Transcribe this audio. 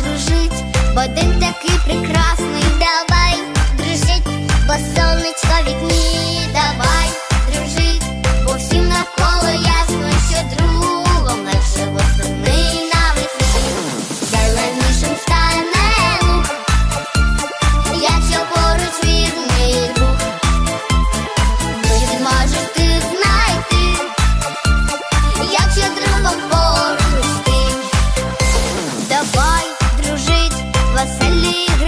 дружить, бо день такий прекрасний. Давай salir